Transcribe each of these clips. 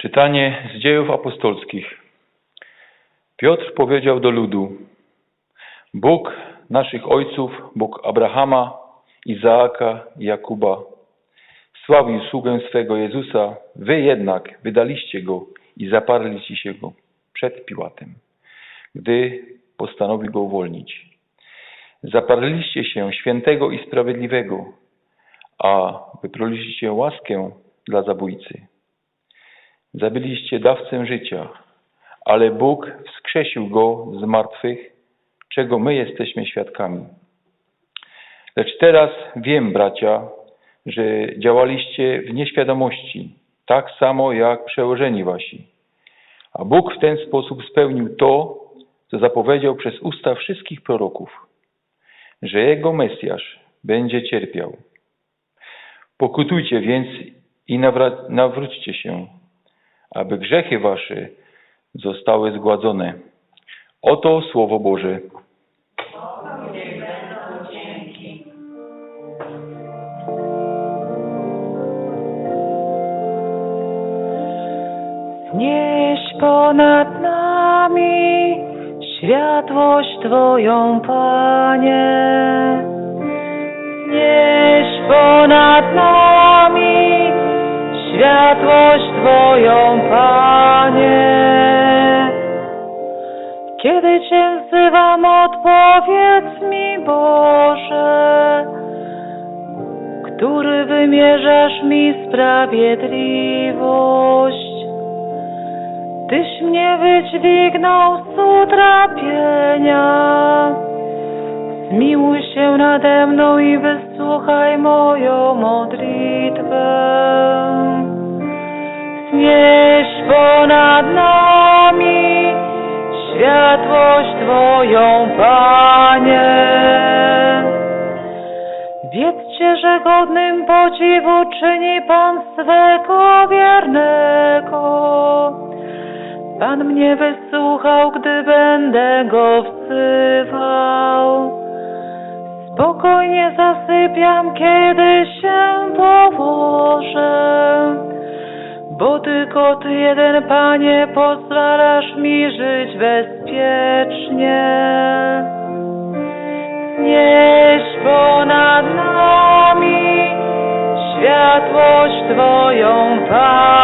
Czytanie z dziejów apostolskich. Piotr powiedział do ludu: Bóg naszych ojców, Bóg Abrahama, Izaaka i Jakuba, sławił sługę swego Jezusa, wy jednak wydaliście go i zaparliście się go przed Piłatem, gdy postanowił go uwolnić. Zaparliście się świętego i sprawiedliwego, a wyproliście łaskę dla zabójcy. Zabiliście dawcę życia, ale Bóg wskrzesił go z martwych, czego my jesteśmy świadkami. Lecz teraz wiem, bracia, że działaliście w nieświadomości, tak samo jak przełożeni wasi. A Bóg w ten sposób spełnił to, co zapowiedział przez usta wszystkich proroków, że Jego Mesjasz będzie cierpiał. Pokutujcie więc i nawróćcie się, aby grzechy wasze zostały zgładzone. Oto Słowo Boże. Nieś ponad nami światłość Twoją, Panie. Nieś ponad nami światłość Twoją, Panie. Kiedy Cię wzywam, odpowiedz mi, Boże, który wymierzasz mi sprawiedliwość. Tyś mnie wydźwignął z utrapienia. Zmiłuj się nade mną i wysłuchaj moją modlitwę. Znieś ponad nami światłość Twoją, Panie. Wiedzcie, że godnym podziwu czyni Pan swego wiernego. Pan mnie wysłuchał, gdy będę go wzywał. Spokojnie zasypiam, kiedy się położę. Bo tylko Ty jeden, Panie, pozwalasz mi żyć bezpiecznie. Nieś ponad nami światłość Twoją, Panie.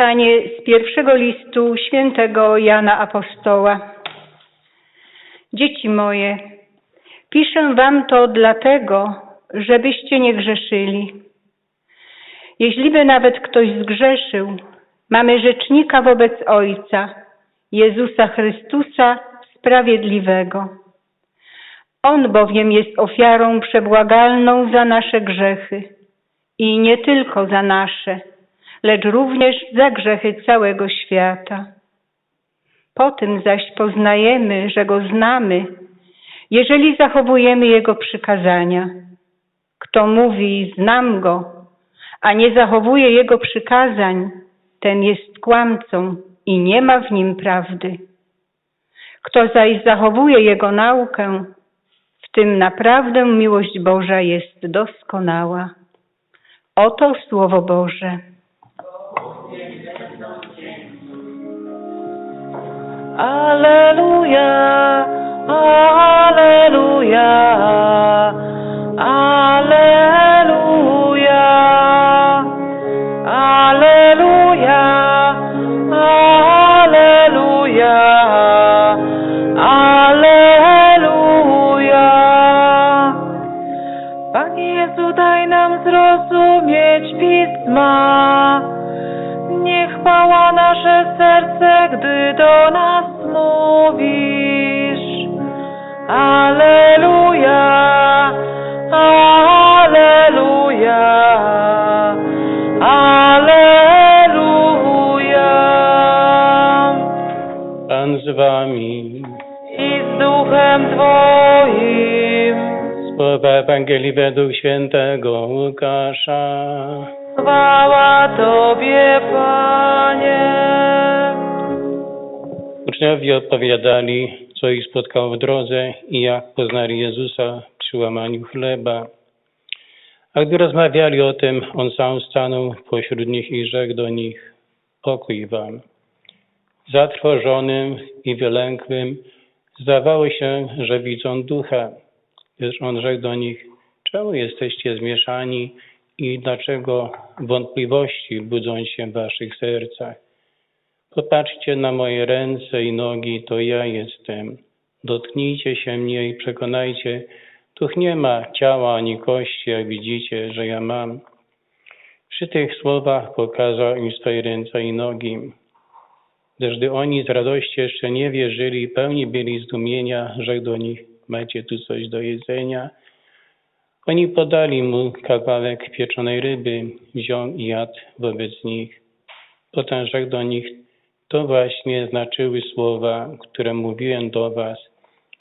Czytanie z pierwszego listu świętego Jana Apostoła. Dzieci moje, piszę wam to dlatego, żebyście nie grzeszyli. Jeśliby nawet ktoś zgrzeszył, mamy rzecznika wobec Ojca, Jezusa Chrystusa Sprawiedliwego. On bowiem jest ofiarą przebłagalną za nasze grzechy i nie tylko za nasze, lecz również za grzechy całego świata. Po tym zaś poznajemy, że Go znamy, jeżeli zachowujemy Jego przykazania. Kto mówi, znam Go, a nie zachowuje Jego przykazań, ten jest kłamcą i nie ma w nim prawdy. Kto zaś zachowuje Jego naukę, w tym naprawdę miłość Boża jest doskonała. Oto Słowo Boże. Aleluja, aleluja, aleluja, aleluja, aleluja, aleluja. Panie Jezu, daj nam zrozumieć Pisma. Niech chwała nasze serce, gdy duchem Twoim. Słowa Ewangelii według świętego Łukasza. Chwała Tobie, Panie. Uczniowie odpowiadali, co ich spotkało w drodze i jak poznali Jezusa przy łamaniu chleba. A gdy rozmawiali o tym, on sam stanął pośród nich i rzekł do nich: Pokój wam. Zatrwożonym i wylękłym zdawało się, że widzą ducha. Lecz on rzekł do nich: Czemu jesteście zmieszani i dlaczego wątpliwości budzą się w waszych sercach? Popatrzcie na moje ręce i nogi, to ja jestem. Dotknijcie się mnie i przekonajcie, tuch nie ma ciała ani kości, jak widzicie, że ja mam. Przy tych słowach pokazał im swoje ręce i nogi. Lecz gdy oni z radości jeszcze nie wierzyli, pełni byli zdumienia, rzekł do nich, macie tu coś do jedzenia? Oni podali mu kawałek pieczonej ryby, wziął i jadł wobec nich. Potem rzekł do nich, to właśnie znaczyły słowa, które mówiłem do was,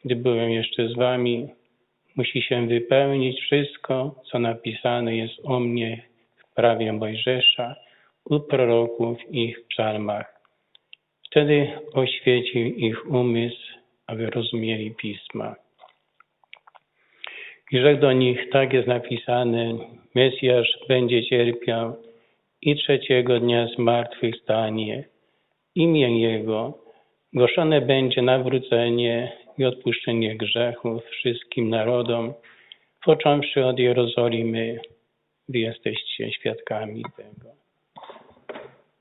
gdy byłem jeszcze z wami. Musi się wypełnić wszystko, co napisane jest o mnie w prawie Mojżesza, u proroków i w psalmach. Wtedy oświecił ich umysł, aby rozumieli pisma. I rzekł do nich, tak jest napisane, Mesjasz będzie cierpiał i trzeciego dnia zmartwychwstanie. Imię Jego głoszone będzie nawrócenie i odpuszczenie grzechów wszystkim narodom, począwszy od Jerozolimy. Wy jesteście świadkami tego.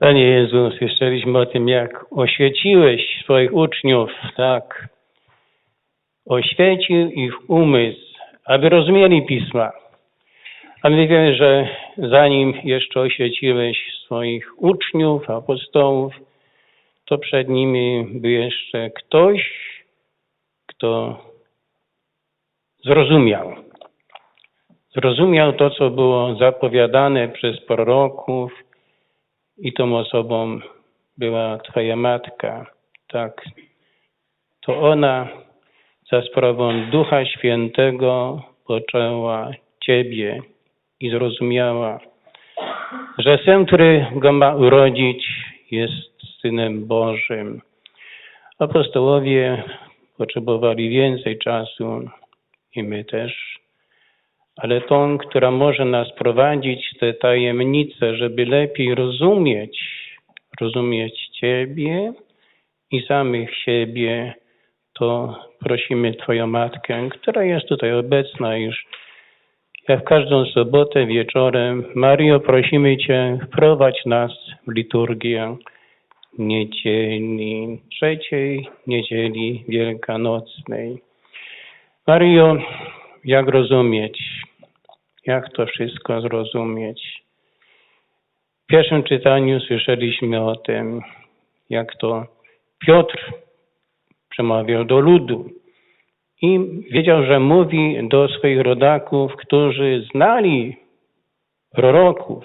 Panie Jezu, słyszeliśmy o tym, jak oświeciłeś swoich uczniów, tak. Oświecił ich umysł, aby rozumieli pisma. A my wiemy, że zanim jeszcze oświeciłeś swoich uczniów, apostołów, to przed nimi był jeszcze ktoś, kto zrozumiał. Zrozumiał to, co było zapowiadane przez proroków, i tą osobą była Twoja matka. Tak. To ona za sprawą Ducha Świętego poczęła Ciebie i zrozumiała, że syn, który go ma urodzić, jest synem Bożym. Apostołowie potrzebowali więcej czasu i my też ale tą, która może nas prowadzić te tajemnice, żeby lepiej rozumieć, rozumieć Ciebie i samych siebie, to prosimy Twoją Matkę, która jest tutaj obecna już. Jak w każdą sobotę wieczorem, Mario, prosimy Cię, wprowadź nas w liturgię niedzieli, trzeciej niedzieli wielkanocnej. Mario, jak rozumieć, jak to wszystko zrozumieć. W pierwszym czytaniu słyszeliśmy o tym, jak to Piotr przemawiał do ludu i wiedział, że mówi do swoich rodaków, którzy znali proroków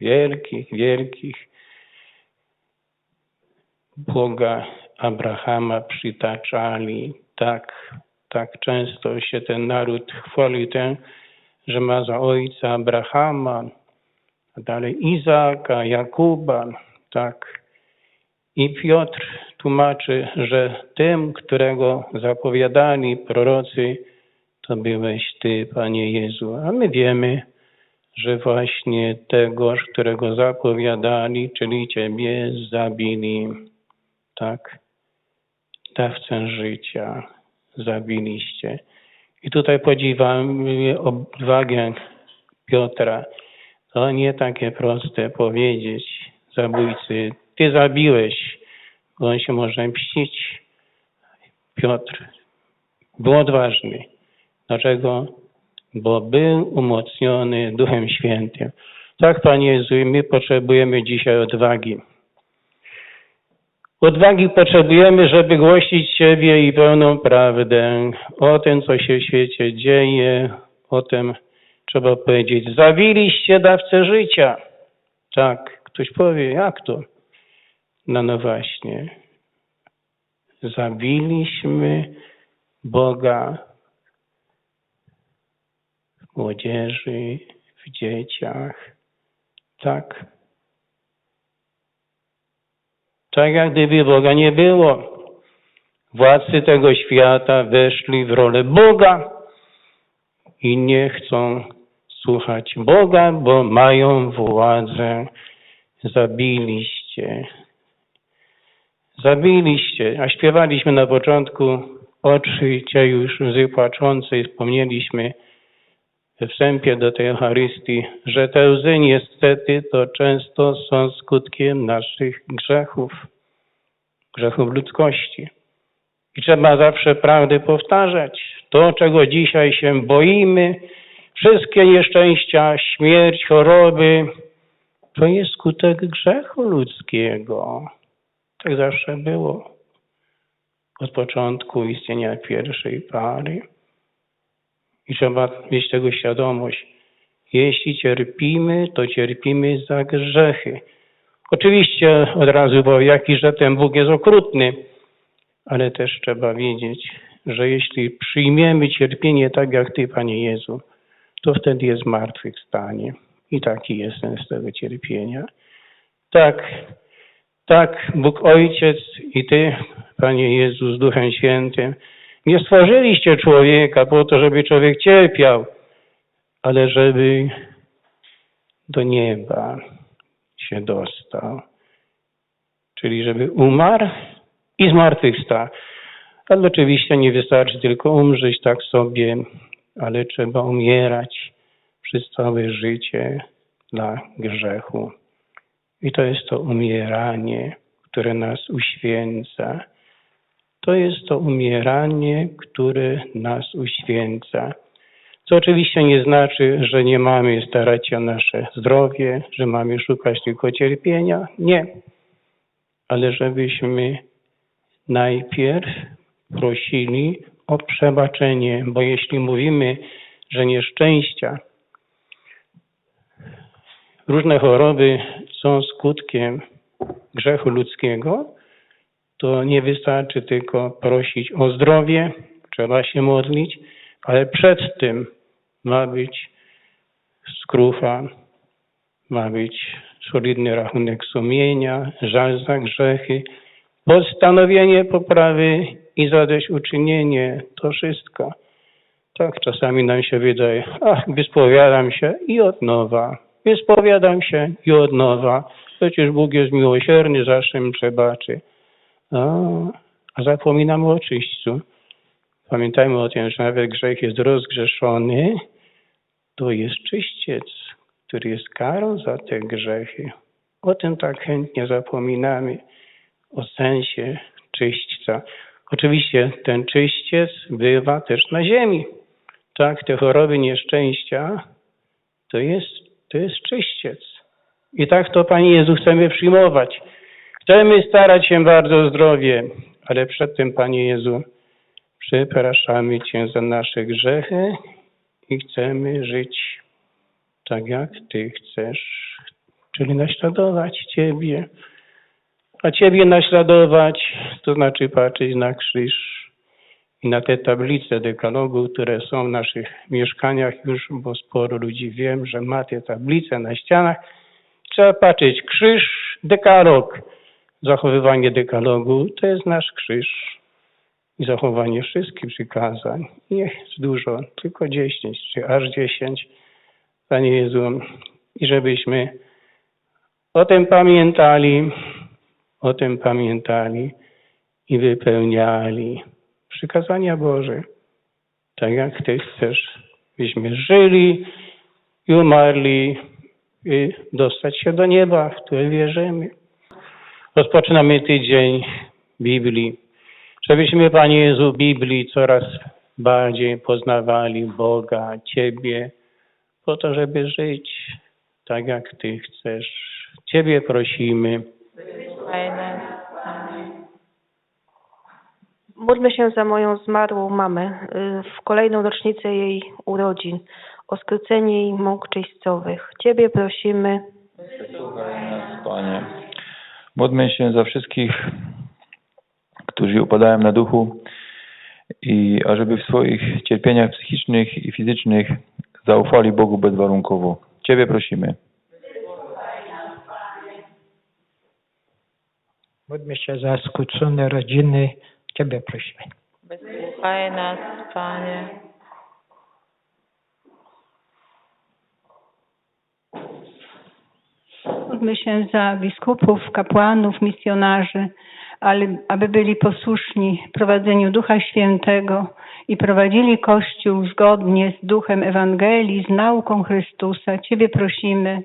wielkich, wielkich. Boga Abrahama przytaczali. Tak, tak często się ten naród chwali tym, że ma za ojca Abrahama, a dalej Izaaka, Jakuba, tak. I Piotr tłumaczy, że tym, którego zapowiadali prorocy, to byłeś Ty, Panie Jezu. A my wiemy, że właśnie tegoż, którego zapowiadali, czyli Ciebie zabili, tak, dawcę życia zabiliście. I tutaj podziwiamy odwagę Piotra. To nie takie proste powiedzieć zabójcy, ty zabiłeś, bo on się może mścić. Piotr był odważny. Dlaczego? Bo był umocniony Duchem Świętym. Tak, Panie Jezu, my potrzebujemy dzisiaj odwagi. Odwagi potrzebujemy, żeby głosić Ciebie i pełną prawdę o tym, co się w świecie dzieje, o tym trzeba powiedzieć. Zawiliście dawcę życia. Tak, ktoś powie, jak to? No, no właśnie. Zabiliśmy Boga w młodzieży, w dzieciach. Tak. Tak jak gdyby Boga nie było. Władcy tego świata weszli w rolę Boga i nie chcą słuchać Boga, bo mają władzę. Zabiliście. Zabiliście. A śpiewaliśmy na początku oczy cię już łzy płaczącej. Wspomnieliśmy we wstępie do tej Eucharystii, że te łzy niestety to często są skutkiem naszych grzechów, grzechów ludzkości. I trzeba zawsze prawdę powtarzać. To, czego dzisiaj się boimy, wszystkie nieszczęścia, śmierć, choroby, to jest skutek grzechu ludzkiego. Tak zawsze było. Od początku istnienia pierwszej pary. I trzeba mieć tego świadomość. Jeśli cierpimy, to cierpimy za grzechy. Oczywiście od razu bo jaki, że ten Bóg jest okrutny, ale też trzeba wiedzieć, że jeśli przyjmiemy cierpienie tak jak Ty, Panie Jezu, to wtedy jest zmartwychwstanie. I taki jest sens tego cierpienia. Tak, tak, Bóg Ojciec i Ty, Panie Jezu, z Duchem Świętym, nie stworzyliście człowieka po to, żeby człowiek cierpiał, ale żeby do nieba się dostał. Czyli żeby umarł i zmartwychwstał. Ale oczywiście nie wystarczy tylko umrzeć tak sobie, ale trzeba umierać przez całe życie dla grzechu. I to jest to umieranie, które nas uświęca. To jest to umieranie, które nas uświęca. Co oczywiście nie znaczy, że nie mamy starać się o nasze zdrowie, że mamy szukać tylko cierpienia. Nie. Ale żebyśmy najpierw prosili o przebaczenie, bo jeśli mówimy, że nieszczęścia, różne choroby są skutkiem grzechu ludzkiego, to nie wystarczy tylko prosić o zdrowie, trzeba się modlić, ale przed tym ma być skrucha, ma być solidny rachunek sumienia, żal za grzechy, postanowienie poprawy i zadośćuczynienie. To wszystko. Tak czasami nam się wydaje, ach, wyspowiadam się i od nowa. Wyspowiadam się i od nowa. Przecież Bóg jest miłosierny, zawsze mi przebaczy. A, zapominamy o czyśćcu. Pamiętajmy o tym, że nawet grzech jest rozgrzeszony, to jest czyściec, który jest karą za te grzechy. O tym tak chętnie zapominamy, o sensie czyśćca. Oczywiście ten czyściec bywa też na ziemi. Tak, te choroby, nieszczęścia to jest, to jest czyściec. I tak to, Panie Jezu, chcemy przyjmować. Chcemy starać się bardzo o zdrowie, ale przed tym, Panie Jezu, przepraszamy Cię za nasze grzechy i chcemy żyć tak, jak Ty chcesz, czyli naśladować Ciebie. A Ciebie naśladować, to znaczy patrzeć na krzyż i na te tablice dekalogu, które są w naszych mieszkaniach już, bo sporo ludzi wiem, że ma te tablice na ścianach. Trzeba patrzeć, krzyż, dekalog, zachowywanie dekalogu, to jest nasz krzyż i zachowanie wszystkich przykazań. Nie jest dużo, tylko 10 czy aż 10. Panie Jezu, i żebyśmy o tym pamiętali, o tym pamiętali i wypełniali przykazania Boże, tak jak Ty chcesz, byśmy żyli i umarli i dostać się do nieba, w które wierzymy. Rozpoczynamy tydzień Biblii. Żebyśmy, Panie Jezu, Biblii coraz bardziej poznawali Boga, Ciebie, po to, żeby żyć tak, jak Ty chcesz. Ciebie prosimy. Amen. Módlmy się za moją zmarłą mamę w kolejną rocznicę jej urodzin, o skrócenie jej mąk czyścowych. Ciebie prosimy. Wysłuchaj nas, Panie. Módlmy się za wszystkich, którzy upadają na duchu i ażeby w swoich cierpieniach psychicznych i fizycznych zaufali Bogu bezwarunkowo. Ciebie prosimy. Módlmy się za skłócone rodziny. Ciebie prosimy. Wysłuchaj nas, Panie. Módlmy się za biskupów, kapłanów, misjonarzy, ale aby byli posłuszni prowadzeniu Ducha Świętego i prowadzili Kościół zgodnie z duchem Ewangelii, z nauką Chrystusa. Ciebie prosimy.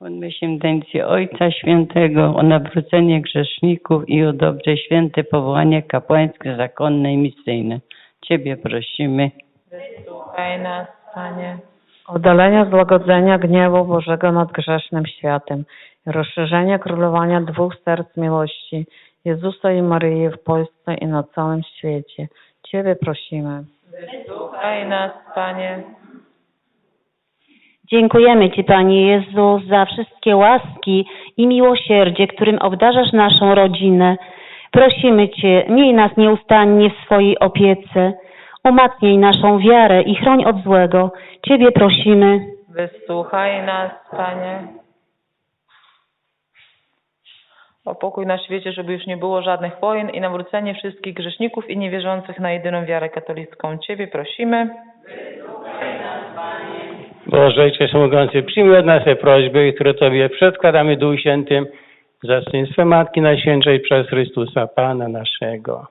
Módlmy się intencji Ojca Świętego o nawrócenie grzeszników i o dobrze święte powołanie kapłańskie, zakonne i misyjne. Ciebie prosimy. Wysłuchaj nas, Panie. Oddalenia złagodzenia gniewu Bożego nad grzesznym światem, rozszerzenia królowania dwóch serc miłości, Jezusa i Maryi w Polsce i na całym świecie. Ciebie prosimy. Wysłuchaj nas, Panie. Dziękujemy Ci, Panie Jezu, za wszystkie łaski i miłosierdzie, którym obdarzasz naszą rodzinę. Prosimy Cię, miej nas nieustannie w swojej opiece. Umacnij naszą wiarę i chroń od złego. Ciebie prosimy. Wysłuchaj nas, Panie. O pokój na świecie, żeby już nie było żadnych wojen i nawrócenie wszystkich grzeszników i niewierzących na jedyną wiarę katolicką. Ciebie prosimy. Boże Ojcze Wszechmogący, przyjmij od nas te prośby, które Tobie przedkładamy Duchu Świętym, za swe Matki Najświętszej przez Chrystusa Pana naszego.